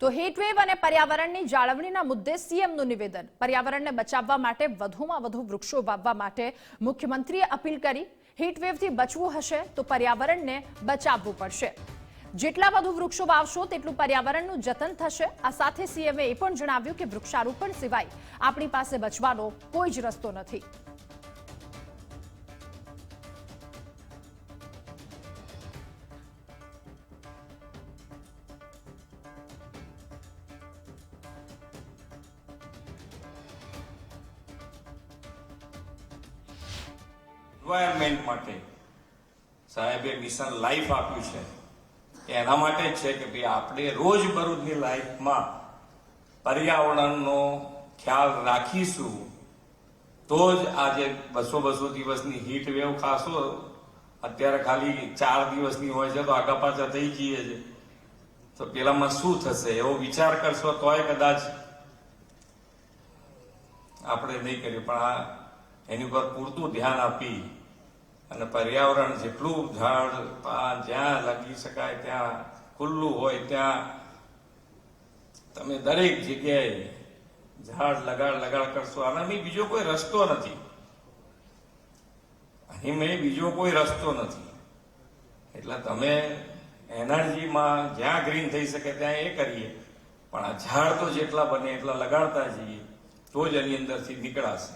તો હીટવેવ અને પર્યાવરણની જાળવણીના મુદ્દે સીએમનું નિવેદન. પર્યાવરણને બચાવવા માટે વધુમાં વધુ વૃક્ષો વાવવા માટે મુખ્યમંત્રીએ અપીલ કરી. હીટવેવથી બચવું હશે તો પર્યાવરણને બચાવવું પડશે. જેટલા વધુ વૃક્ષો વાવશો તેટલું પર્યાવરણનું જતન થશે. આ સાથે સીએમએ એ પણ જણાવ્યું કે વૃક્ષારોપણ સિવાય આપણી પાસે બચવાનો કોઈ જ રસ્તો નથી. એન્વાયરમેન્ટ માટે સાહેબે મિશન લાઈફ આપ્યું છે. એના માટે છે કે ભાઈ આપણે રોજબરોજની લાઈફમાં પર્યાવરણનો ખ્યાલ રાખીશું, તો જ આજે બસો બસો દિવસની હીટ વેવ ખાશો. અત્યારે ખાલી ચાર દિવસની હોય છે તો આગા પાછા થઈ જઈએ છે. તો પેલામાં શું થશે એવો વિચાર કરશો તોય કદાચ આપણે નહીં કર્યું પણ આ એની ઉપર પૂરતું ધ્યાન આપી અને પર્યાવરણ જેટલું ઝાડ, પાન જ્યાં લગી શકાય ત્યાં ખુલ્લું હોય ત્યાં તમે દરેક જગ્યાએ ઝાડ લગાડ લગાડ કરશો. આનાથી બીજો કોઈ રસ્તો નથી. અહીં મેં બીજો કોઈ રસ્તો નથી. એટલે તમે એનર્જીમાં જ્યાં ગ્રીન થઈ શકે ત્યાં એ કરીએ. પણ આ ઝાડ તો જેટલા બને એટલા લગાડતા જઈએ, તો જ એની અંદરથી નીકળાશે.